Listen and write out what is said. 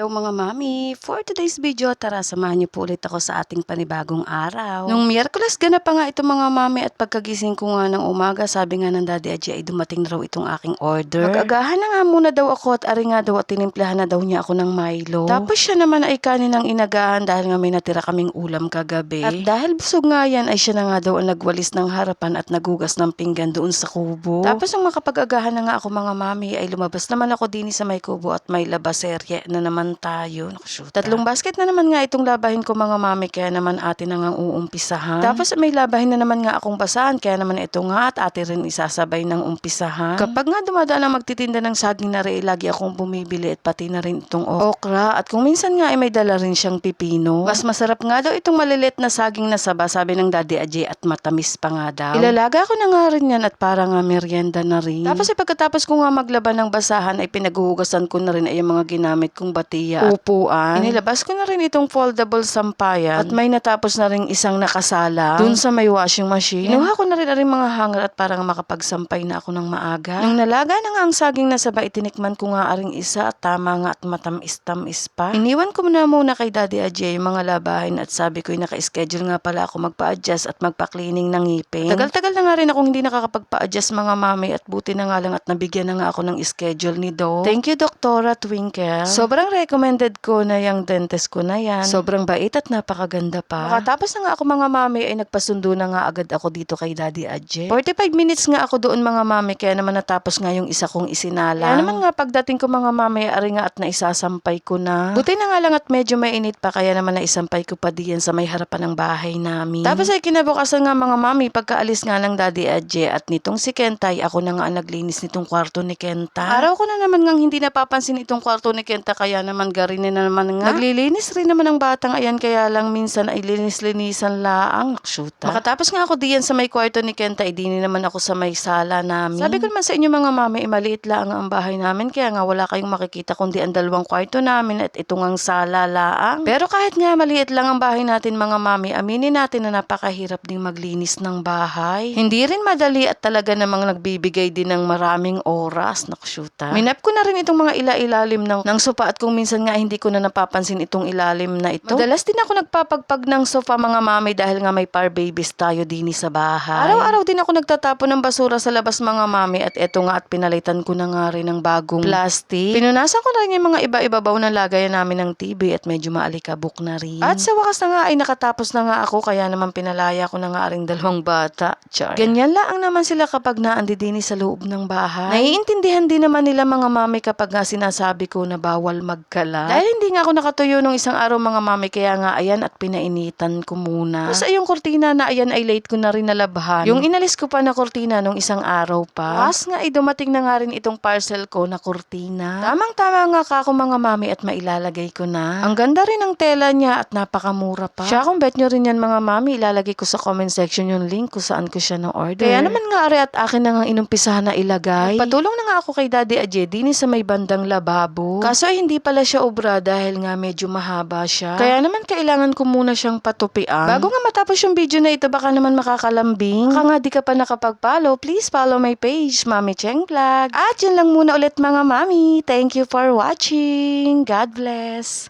Hello mga mami! For today's video, tara samahan niyo po ulit ako sa ating panibagong araw. Nung Miyerkules ganap pa nga ito mga mami at pagkagising ko nga ng umaga, sabi nga ng Daddy Aji ay dumating na raw itong aking order. Mag-agahan na nga muna daw ako at ari nga daw at tinimplahan na daw niya ako ng Milo. Tapos siya naman ay kanin ng inagahan dahil nga may natira kaming ulam kagabi. At dahil busog nga yan ay siya na nga daw ang nagwalis ng harapan at nagugas ng pinggan doon sa kubo. Tapos nung makapag-agahan na nga ako mga mami ay lumabas naman ako din sa may kubo at may labaserye na naman tayo. Nakushoot. Tatlong basket na naman nga itong labahin ko mga mami kaya naman ate na nga uumpisahan. Tapos may labahin na naman nga akong basahan kaya naman ito nga at ate rin isasabay ng umpisahan. Kapag nga dumadaan ang magtitinda ng saging na rin, lagi akong bumibili at pati na rin itong okra. At kung minsan nga ay may dala rin siyang pipino. Mas masarap nga daw itong malilit na saging na saba sabi ng Daddy Ajay at matamis pa nga daw. Ilalaga ko na nga rin yan at para nga merienda na rin. Tapos ay pagkatapos ko nga maglaban ng basahan ay pinaghuhugasan ko na rin ay yung mga ginamit kong at upuan. Inilabas ko na rin itong foldable sampayan at may natapos na rin isang nakasala dun sa may washing machine. Kinuha ko na rin rin mga hanger at parang makapagsampay na ako ng maaga. Nung nalaga na nga ang saging na saba, itinikman ko nga aring isa at tama nga at matamis-tamis pa. Iniwan ko na muna kay Daddy Ajay yung mga labahin at sabi ko naka-schedule nga pala ako magpa-adjust at magpa-cleaning ng ngipin. Tagal-tagal na nga rin akong hindi nakakapagpa-adjust mga mami at buti na nga lang at nabigyan na nga ako ng schedule ni Do. Thank you, Doktora Twinkle. Sobrang recommended ko na yung dentist ko na yan. Sobrang bait at napakaganda pa. Makatapos na nga ako mga mami ay nagpasundo na nga agad ako dito kay Daddy Ajay. 45 minutes nga ako doon mga mami kaya naman natapos nga yung isa kong isinala. Kaya naman nga pagdating ko mga mami ari nga at naisasampay ko na. Buti na nga lang at medyo mainit pa kaya naman naisampay ko pa diyan sa may harapan ng bahay namin. Tapos ay kinabukasan nga mga mami pagkaalis nga ng Daddy Ajay at nitong si Kentay ako na nga naglinis nitong kwarto ni Kenta. Araw ko na naman nga hindi napapansin itong kwarto ni Kenta kaya naman garinin na naman nga. Naglilinis rin naman ang batang ayan kaya lang minsan ay linis-linisan laang. Shoota. Makatapos nga ako diyan sa may kwarto ni Kenta, idini naman ako sa may sala namin. Sabi ko naman sa inyo mga mami, eh, maliit lang ang bahay namin kaya nga wala kayong makikita kundi ang dalawang kwarto namin at itong ang sala laang. Pero kahit nga maliit lang ang bahay natin mga mami, aminin natin na napakahirap ding maglinis ng bahay. Hindi rin madali at talaga namang nagbibigay din ng maraming oras. Nakushuta. Minap ko na rin itong mga ila-ilalim ng, ng sofa at kung minsan nga hindi ko na napapansin itong ilalim na ito. Madalas din ako nagpapagpag ng sofa mga mami dahil nga may par babies tayo dini sa bahay. Araw-araw din ako nagtatapon ng basura sa labas mga mami at eto nga at pinalitan ko na nga rin ng bagong plastic. Pinunasan ko na rin yung mga iba-ibabaw na lagayan namin ng TV at medyo maalikabok na rin. At sa wakas na nga ay nakatapos na nga ako kaya naman pinalaya ko na nga ring dalawang bata. Char. Ganyan lang naman sila kapag naandidini sa loob ng bahay. Naiintindihan din naman nila mga mami kapag nga sinasabi ko na bawal magkala. Dahil hindi nga ako nakatuyo nung isang araw mga mami kaya nga ayan at pinainitan ko muna. Ay yung kurtina na ayan ay late ko na rin nalabhan. Yung inalis ko pa na kurtina nung isang araw pa. Tapos nga ay dumating na nga rin itong parcel ko na kurtina. Tamang tama nga ka ako mga mami at mailalagay ko na. Ang ganda rin ng tela niya at napakamura pa. Siya kung bet nyo rin yan mga mami, ilalagay ko sa comment section yung link kung saan ko siya na-order. Kaya naman nga ari at akin na nga inumpisahan na ilagay. Patulong na nga ako kay Daddy Ajay din sa may bandang lababo. Kaso ay hindi pala siya obra dahil nga medyo mahaba siya. Kaya naman kailangan ko muna siyang patupian. Bago nga matapos yung video na ito, baka naman makakalambing. Baka nga di ka pa nakapag-follow, please follow my page, Mami Cheng Vlog. At yun lang muna ulit mga mami. Thank you for watching. God bless.